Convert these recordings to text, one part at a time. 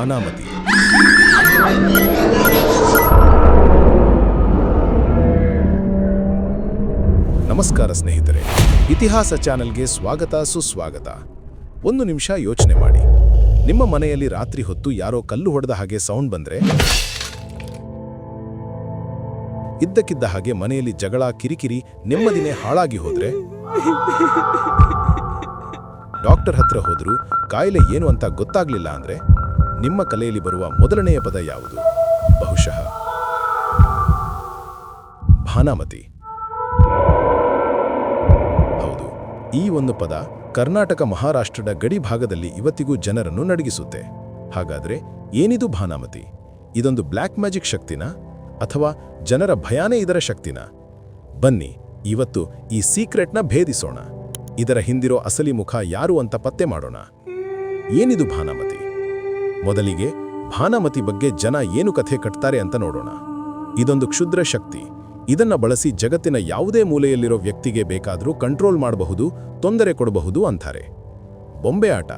ಭಾನಾಮತಿ ನಮಸ್ಕಾರ ಸ್ನೇಹಿತರೆ, ಇತಿಹಾಸ ಚಾನೆಲ್ಗೆ ಸ್ವಾಗತ, ಸುಸ್ವಾಗತ. ಒಂದು ನಿಮಿಷ ಯೋಚನೆ ಮಾಡಿ. ನಿಮ್ಮ ಮನೆಯಲ್ಲಿ ರಾತ್ರಿ ಹೊತ್ತು ಯಾರೋ ಕಲ್ಲು ಹೊಡೆದ ಹಾಗೆ ಸೌಂಡ್ ಬಂದ್ರೆ? ಇದ್ದಕ್ಕಿದ್ದ ಹಾಗೆ ಮನೆಯಲ್ಲಿ ಜಗಳ, ಕಿರಿಕಿರಿ, ನೆಮ್ಮದಿನೇ ಹಾಳಾಗಿ ಹೋದ್ರೆ? ಡಾಕ್ಟರ್ ಹತ್ರ ಹೋದರೂ, ಕಾಯಿಲೆ ಏನು ಅಂತ ಗೊತ್ತಾಗ್ಲಿಲ್ಲ ಅಂದ್ರೆ? ನಿಮ್ಮ ಕಲೆಯಲ್ಲಿ ಬರುವ ಮೊದಲನೆಯ ಪದ ಯಾವುದು? ಬಹುಶಃ ಭಾನಾಮತಿ. ಹೌದು, ಈ ಒಂದು ಪದ ಕರ್ನಾಟಕ ಮಹಾರಾಷ್ಟ್ರದ ಗಡಿ ಭಾಗದಲ್ಲಿ ಇವತ್ತಿಗೂ ಜನರನ್ನು ನಡಗಿಸುತ್ತೆ. ಹಾಗಾದ್ರೆ ಏನಿದು ಭಾನಾಮತಿ? ಇದೊಂದು ಬ್ಲ್ಯಾಕ್ ಮ್ಯಾಜಿಕ್ ಶಕ್ತಿನ? ಅಥವಾ ಜನರ ಭಯಾನೇ ಇದರ ಶಕ್ತಿನ? ಬನ್ನಿ, ಇವತ್ತು ಈ ಸೀಕ್ರೆಟ್ನ ಭೇದಿಸೋಣ. ಇದರ ಹಿಂದಿರೋ ಅಸಲಿ ಮುಖ ಯಾರು ಅಂತ ಪತ್ತೆ ಮಾಡೋಣ. ಏನಿದು ಭಾನಾಮತಿ? ಮೊದಲಿಗೆ ಭಾನಮತಿ ಬಗ್ಗೆ ಜನ ಏನು ಕಥೆ ಕಟ್ತಾರೆ ಅಂತ ನೋಡೋಣ. ಇದೊಂದು ಕ್ಷುದ್ರ ಶಕ್ತಿ. ಇದನ್ನ ಬಳಸಿ ಜಗತ್ತಿನ ಯಾವುದೇ ಮೂಲೆಯಲ್ಲಿರೋ ವ್ಯಕ್ತಿಗೆ ಬೇಕಾದರೂ ಕಂಟ್ರೋಲ್ ಮಾಡಬಹುದು, ತೊಂದರೆ ಕೊಡಬಹುದು ಅಂತಾರೆ. ಬೊಂಬೆ ಆಟ.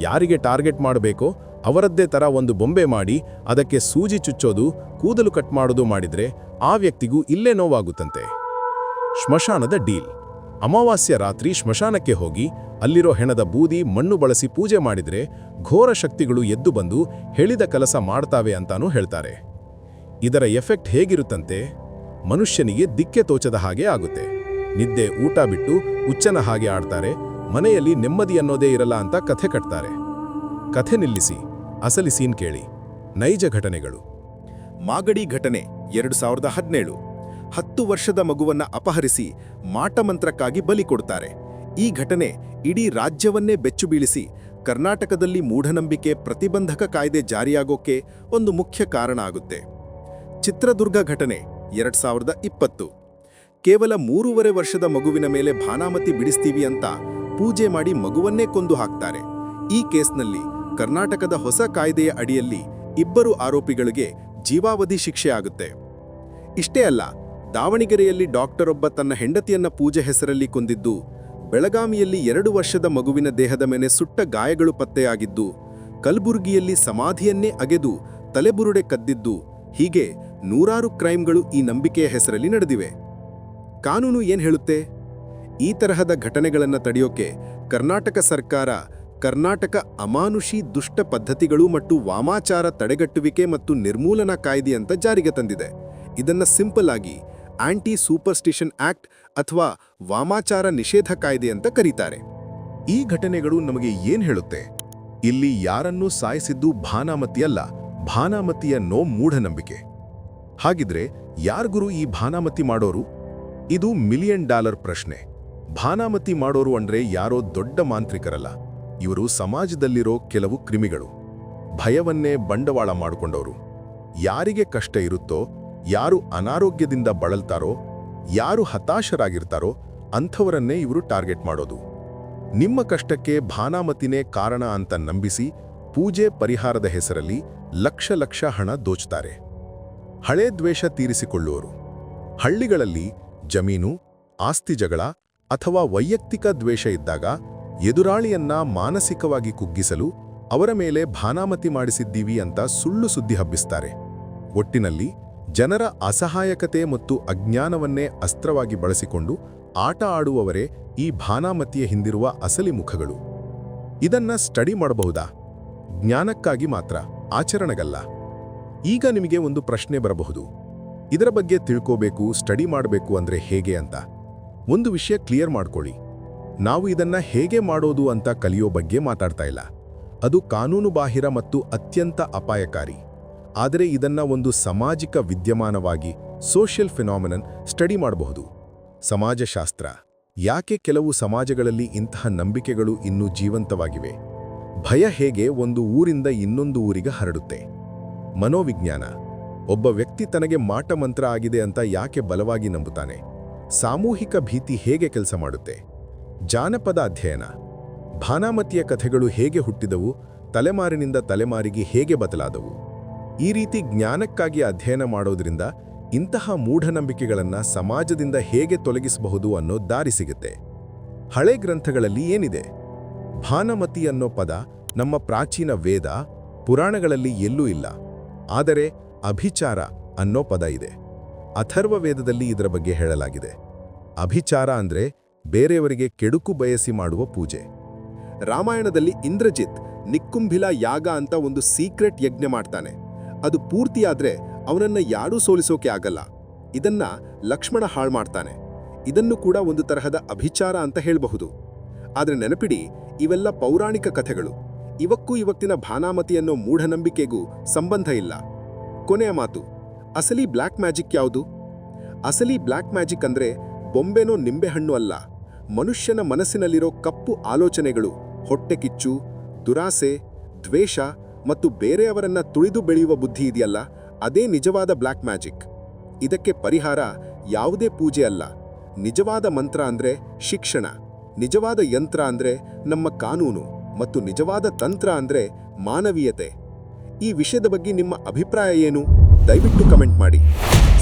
ಯಾರಿಗೆ ಟಾರ್ಗೆಟ್ ಮಾಡಬೇಕೋ ಅವರದ್ದೇ ತರ ಒಂದು ಬೊಂಬೆ ಮಾಡಿ ಅದಕ್ಕೆ ಸೂಜಿ ಚುಚ್ಚೋದು, ಕೂದಲು ಕಟ್ ಮಾಡೋದು ಮಾಡಿದ್ರೆ ಆ ವ್ಯಕ್ತಿಗೂ ಇಲ್ಲೇ ನೋವಾಗುತ್ತಂತೆ. ಶ್ಮಶಾನದ ಡೀಲ್. ಅಮಾವಾಸ್ಯ ರಾತ್ರಿ ಶ್ಮಶಾನಕ್ಕೆ ಹೋಗಿ ಅಲ್ಲಿರೋ ಹೆಣದ ಬೂದಿ ಮಣ್ಣು ಬಳಸಿ ಪೂಜೆ ಮಾಡಿದ್ರೆ ಘೋರ ಶಕ್ತಿಗಳು ಎದ್ದು ಬಂದು ಹೇಳಿದ ಕೆಲಸ ಮಾಡ್ತಾವೆ ಅಂತಾನೂ ಹೇಳ್ತಾರೆ. ಇದರ ಎಫೆಕ್ಟ್ ಹೇಗಿರುತ್ತಂತೆ? ಮನುಷ್ಯನಿಗೆ ದಿಕ್ಕೆ ತೋಚದ ಹಾಗೆ ಆಗುತ್ತೆ. ನಿದ್ದೆ ಊಟ ಬಿಟ್ಟು ಉಚ್ಚನ ಹಾಗೆ ಆಡ್ತಾರೆ, ಮನೆಯಲ್ಲಿ ನೆಮ್ಮದಿ ಅನ್ನೋದೇ ಇರಲ್ಲ ಅಂತ ಕಥೆ ಕಟ್ತಾರೆ. ಕಥೆ ನಿಲ್ಲಿಸಿ, ಅಸಲಿ ಸೀನ್ ಕೇಳಿ. ನೈಜ ಘಟನೆಗಳು. ಮಾಗಡಿ ಘಟನೆ, ಎರಡು ಸಾವಿರದ ಹದಿನೇಳು. ಹತ್ತು ವರ್ಷದ ಮಗುವನ್ನ ಅಪಹರಿಸಿ ಮಾಟಮಂತ್ರಕ್ಕಾಗಿ ಬಲಿ ಕೊಡ್ತಾರೆ. ಈ ಘಟನೆ ಇಡೀ ರಾಜ್ಯವನ್ನೇ ಬೆಚ್ಚು ಬೀಳಿಸಿ, ಕರ್ನಾಟಕದಲ್ಲಿ ಮೂಢನಂಬಿಕೆ ಪ್ರತಿಬಂಧಕ ಕಾಯ್ದೆ ಜಾರಿಯಾಗೋಕೆ ಒಂದು ಮುಖ್ಯ ಕಾರಣ ಆಗುತ್ತೆ. ಚಿತ್ರದುರ್ಗ ಘಟನೆ ಎರಡ್ ಸಾವಿರದ ಇಪ್ಪತ್ತು. ಕೇವಲ ಮೂರುವರೆ ವರ್ಷದ ಮಗುವಿನ ಮೇಲೆ ಭಾನಾಮತಿ ಬಿಡಿಸ್ತೀವಿ ಅಂತ ಪೂಜೆ ಮಾಡಿ ಮಗುವನ್ನೇ ಕೊಂದು ಹಾಕ್ತಾರೆ. ಈ ಕೇಸ್ನಲ್ಲಿ ಕರ್ನಾಟಕದ ಹೊಸ ಕಾಯ್ದೆಯ ಅಡಿಯಲ್ಲಿ ಇಬ್ಬರು ಆರೋಪಿಗಳಿಗೆ ಜೀವಾವಧಿ ಶಿಕ್ಷೆ ಆಗುತ್ತೆ. ಇಷ್ಟೇ ಅಲ್ಲ ದಾವಣಗೆರೆಯಲ್ಲಿ ಡಾಕ್ಟರೊಬ್ಬ ತನ್ನ ಹೆಂಡತಿಯನ್ನ ಪೂಜೆ ಹೆಸರಲ್ಲಿ ಕೊಂದಿದ್ದು, ಬೆಳಗಾವಿಯಲ್ಲಿ ಎರಡು ವರ್ಷದ ಮಗುವಿನ ದೇಹದ ಮೇಲೆ ಸುಟ್ಟ ಗಾಯಗಳು ಪತ್ತೆಯಾಗಿದ್ದು, ಕಲಬುರಗಿಯಲ್ಲಿ ಸಮಾಧಿಯನ್ನೇ ಅಗೆದು ತಲೆಬುರುಡೆ ಕದ್ದಿದ್ದು, ಹೀಗೆ ನೂರಾರು ಕ್ರೈಮ್ಗಳು ಈ ನಂಬಿಕೆಯ ಹೆಸರಲ್ಲಿ ನಡೆದಿವೆ. ಕಾನೂನು ಏನ್ ಹೇಳುತ್ತೆ? ಈ ತರಹದ ಘಟನೆಗಳನ್ನು ತಡೆಯೋಕೆ ಕರ್ನಾಟಕ ಸರ್ಕಾರ ಕರ್ನಾಟಕ ಅಮಾನುಷಿ ದುಷ್ಟ ಪದ್ಧತಿಗಳು ಮತ್ತು ವಾಮಾಚಾರ ತಡೆಗಟ್ಟುವಿಕೆ ಮತ್ತು ನಿರ್ಮೂಲನಾ ಕಾಯ್ದೆಯಂತ ಜಾರಿಗೆ ತಂದಿದೆ. ಇದನ್ನ ಸಿಂಪಲ್ ಆಗಿ ಆಂಟಿ ಸೂಪರ್ಸ್ಟಿಷನ್ ಆಕ್ಟ್ ಅಥವಾ ವಾಮಾಚಾರ ನಿಷೇಧ ಕಾಯ್ದೆ ಅಂತ ಕರೀತಾರೆ. ಈ ಘಟನೆಗಳು ನಮಗೆ ಏನ್ ಹೇಳುತ್ತೆ? ಇಲ್ಲಿ ಯಾರನ್ನೂ ಸಾಯಿಸಿದ್ದು ಭಾನಾಮತಿಯಲ್ಲ ಭಾನಾಮತಿಯ ನೋ ಮೂಢನಂಬಿಕೆ. ಹಾಗಿದ್ರೆ ಯಾರ್ಗುರು ಈ ಭಾನಾಮತಿ ಮಾಡೋರು? ಇದು ಮಿಲಿಯನ್ ಡಾಲರ್ ಪ್ರಶ್ನೆ. ಭಾನಾಮತಿ ಮಾಡೋರು ಅಂದ್ರೆ ಯಾರೋ ದೊಡ್ಡ ಮಾಂತ್ರಿಕರಲ್ಲ. ಇವರು ಸಮಾಜದಲ್ಲಿರೋ ಕೆಲವು ಕ್ರಿಮಿಗಳು. ಭಯವನ್ನೇ ಬಂಡವಾಳ ಮಾಡಿಕೊಂಡವರು. ಯಾರಿಗೆ ಕಷ್ಟ ಇರುತ್ತೋ ಯಾರು ಅನಾರೋಗ್ಯದಿಂದ ಬಳಲ್ತಾರೋ, ಯಾರು ಹತಾಶರಾಗಿರ್ತಾರೋ ಅಂಥವರನ್ನೇ ಇವರು ಟಾರ್ಗೆಟ್ ಮಾಡೋದು. ನಿಮ್ಮ ಕಷ್ಟಕ್ಕೆ ಭಾನಾಮತಿನೇ ಕಾರಣ ಅಂತ ನಂಬಿಸಿ ಪೂಜೆ ಪರಿಹಾರದ ಹೆಸರಲ್ಲಿ ಲಕ್ಷ ಲಕ್ಷ ಹಣ ದೋಚ್ತಾರೆ. ಹಳೆ ದ್ವೇಷ ತೀರಿಸಿಕೊಳ್ಳುವರು. ಹಳ್ಳಿಗಳಲ್ಲಿ ಜಮೀನು, ಆಸ್ತಿ ಜಗಳ ಅಥವಾ ವೈಯಕ್ತಿಕ ದ್ವೇಷ ಇದ್ದಾಗ ಎದುರಾಳಿಯನ್ನ ಮಾನಸಿಕವಾಗಿ ಕುಗ್ಗಿಸಲು ಅವರ ಮೇಲೆ ಭಾನಾಮತಿ ಮಾಡಿಸಿದ್ದೀವಿ ಅಂತ ಸುಳ್ಳು ಸುದ್ದಿ ಹಬ್ಬಿಸ್ತಾರೆ. ಒಟ್ಟಿನಲ್ಲಿ ಜನರ ಅಸಹಾಯಕತೆ ಮತ್ತು ಅಜ್ಞಾನವನ್ನೇ ಅಸ್ತ್ರವಾಗಿ ಬಳಸಿಕೊಂಡು ಆಟ ಆಡುವವರೇ ಈ ಭಾನಾಮತಿಯ ಹಿಂದಿರುವ ಅಸಲಿ ಮುಖಗಳು. ಇದನ್ನ ಸ್ಟಡಿ ಮಾಡಬಹುದಾ? ಜ್ಞಾನಕ್ಕಾಗಿ ಮಾತ್ರ, ಆಚರಣೆಗಲ್ಲ. ಈಗ ನಿಮಗೆ ಒಂದು ಪ್ರಶ್ನೆ ಬರಬಹುದು. ಇದರ ಬಗ್ಗೆ ತಿಳ್ಕೋಬೇಕು, ಸ್ಟಡಿ ಮಾಡಬೇಕು ಅಂದ್ರೆ ಹೇಗೆ ಅಂತ. ಒಂದು ವಿಷಯ ಕ್ಲಿಯರ್ ಮಾಡ್ಕೊಳ್ಳಿ. ನಾವು ಇದನ್ನ ಹೇಗೆ ಮಾಡೋದು ಅಂತ ಕಲಿಯೋ ಬಗ್ಗೆ ಮಾತಾಡ್ತಾ ಇಲ್ಲ. ಅದು ಕಾನೂನುಬಾಹಿರ ಮತ್ತು ಅತ್ಯಂತ ಅಪಾಯಕಾರಿ. ಆದರೆ ಇದನ್ನ ಒಂದು ಸಾಮಾಜಿಕ ವಿದ್ಯಮಾನವಾಗಿ ಸೋಷಿಯಲ್ ಫಿನಾಮಿನನ್ ಸ್ಟಡಿ ಮಾಡಬಹುದು. ಸಮಾಜಶಾಸ್ತ್ರ, ಯಾಕೆ ಕೆಲವು ಸಮಾಜಗಳಲ್ಲಿ ಇಂತಹ ನಂಬಿಕೆಗಳು ಇನ್ನೂ ಜೀವಂತವಾಗಿವೆ? ಭಯ ಹೇಗೆ ಒಂದು ಊರಿಂದ ಇನ್ನೊಂದು ಊರಿಗೆ ಹರಡುತ್ತೆ? ಮನೋವಿಜ್ಞಾನ, ಒಬ್ಬ ವ್ಯಕ್ತಿ ತನಗೆ ಮಾಟಮಂತ್ರ ಆಗಿದೆ ಅಂತ ಯಾಕೆ ಬಲವಾಗಿ ನಂಬುತ್ತಾನೆ? ಸಾಮೂಹಿಕ ಭೀತಿ ಹೇಗೆ ಕೆಲಸ ಮಾಡುತ್ತೆ? ಜಾನಪದ ಅಧ್ಯಯನ, ಭಾನಾಮತಿಯ ಕಥೆಗಳು ಹೇಗೆ ಹುಟ್ಟಿದವು? ತಲೆಮಾರಿನಿಂದ ತಲೆಮಾರಿಗೆ ಹೇಗೆ ಬದಲಾದವು? ಈ ರೀತಿ ಜ್ಞಾನಕ್ಕಾಗಿ ಅಧ್ಯಯನ ಮಾಡೋದ್ರಿಂದ ಇಂತಹ ಮೂಢನಂಬಿಕೆಗಳನ್ನ ಸಮಾಜದಿಂದ ಹೇಗೆ ತೊಲಗಿಸಬಹುದು ಅನ್ನೋ ದಾರಿ ಸಿಗುತ್ತೆ. ಹಳೆ ಗ್ರಂಥಗಳಲ್ಲಿ ಏನಿದೆ? ಭಾನಮತಿ ಅನ್ನೋ ಪದ ನಮ್ಮ ಪ್ರಾಚೀನ ವೇದ ಪುರಾಣಗಳಲ್ಲಿ ಎಲ್ಲೂ ಇಲ್ಲ. ಆದರೆ ಅಭಿಚಾರ ಅನ್ನೋ ಪದ ಇದೆ. ಅಥರ್ವ ವೇದದಲ್ಲಿ ಇದರ ಬಗ್ಗೆ ಹೇಳಲಾಗಿದೆ. ಅಭಿಚಾರ ಅಂದ್ರೆ ಬೇರೆಯವರಿಗೆ ಕೆಡುಕು ಬಯಸಿ ಮಾಡುವ ಪೂಜೆ. ರಾಮಾಯಣದಲ್ಲಿ ಇಂದ್ರಜಿತ್ ನಿಕ್ಕುಂಭಿಲ ಯಾಗ ಅಂತ ಒಂದು ಸೀಕ್ರೆಟ್ ಯಜ್ಞ ಮಾಡ್ತಾನೆ. ಅದು ಪೂರ್ತಿಯಾದ್ರೆ ಅವನನ್ನ ಯಾರೂ ಸೋಲಿಸೋಕೆ ಆಗಲ್ಲ. ಇದನ್ನ ಲಕ್ಷ್ಮಣ ಹಾಳು ಮಾಡ್ತಾನೆ. ಇದನ್ನು ಕೂಡ ಒಂದು ತರಹದ ಅಭಿಚಾರ ಅಂತ ಹೇಳಬಹುದು. ಆದರೆ ನೆನಪಿಡಿ, ಇವೆಲ್ಲ ಪೌರಾಣಿಕ ಕಥೆಗಳು. ಇವಕ್ಕೂ ಇವತ್ತಿನ ಭಾನಾಮತಿ ಅನ್ನೋ ಮೂಢನಂಬಿಕೆಗೂ ಸಂಬಂಧ ಇಲ್ಲ. ಕೊನೆಯ ಮಾತು, ಅಸಲಿ ಬ್ಲ್ಯಾಕ್ ಮ್ಯಾಜಿಕ್ ಯಾವುದು? ಅಸಲಿ ಬ್ಲ್ಯಾಕ್ ಮ್ಯಾಜಿಕ್ ಅಂದ್ರೆ ಬೊಂಬೆನೋ ನಿಂಬೆಹಣ್ಣು ಅಲ್ಲ. ಮನುಷ್ಯನ ಮನಸ್ಸಿನಲ್ಲಿರೋ ಕಪ್ಪು ಆಲೋಚನೆಗಳು ಹೊಟ್ಟೆಕಿಚ್ಚು ದುರಾಸೆ, ದ್ವೇಷ ಮತ್ತು ಬೇರೆಯವರನ್ನ ತುಳಿದು ಬೆಳೆಯುವ ಬುದ್ಧಿ ಇದೆಯಲ್ಲ? ಅದೇ ನಿಜವಾದ ಬ್ಲ್ಯಾಕ್ ಮ್ಯಾಜಿಕ್. ಇದಕ್ಕೆ ಪರಿಹಾರ ಯಾವುದೇ ಪೂಜೆ ಅಲ್ಲ. ನಿಜವಾದ ಮಂತ್ರ ಅಂದ್ರೆ ಶಿಕ್ಷಣ. ನಿಜವಾದ ಯಂತ್ರ ಅಂದ್ರೆ ನಮ್ಮ ಕಾನೂನು. ಮತ್ತು ನಿಜವಾದ ತಂತ್ರ ಅಂದ್ರೆ ಮಾನವೀಯತೆ. ಈ ವಿಷಯದ ಬಗ್ಗೆ ನಿಮ್ಮ ಅಭಿಪ್ರಾಯ ಏನು? ದಯವಿಟ್ಟು ಕಮೆಂಟ್ ಮಾಡಿ.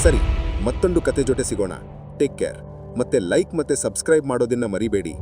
ಸರಿ, ಮತ್ತೊಂದು ಕತೆ ಜೊತೆ ಸಿಗೋಣ. Take care. ಮತ್ತೆ ಲೈಕ್ ಮತ್ತೆ ಸಬ್ಸ್ಕ್ರೈಬ್ ಮಾಡೋದನ್ನ ಮರಿಬೇಡಿ.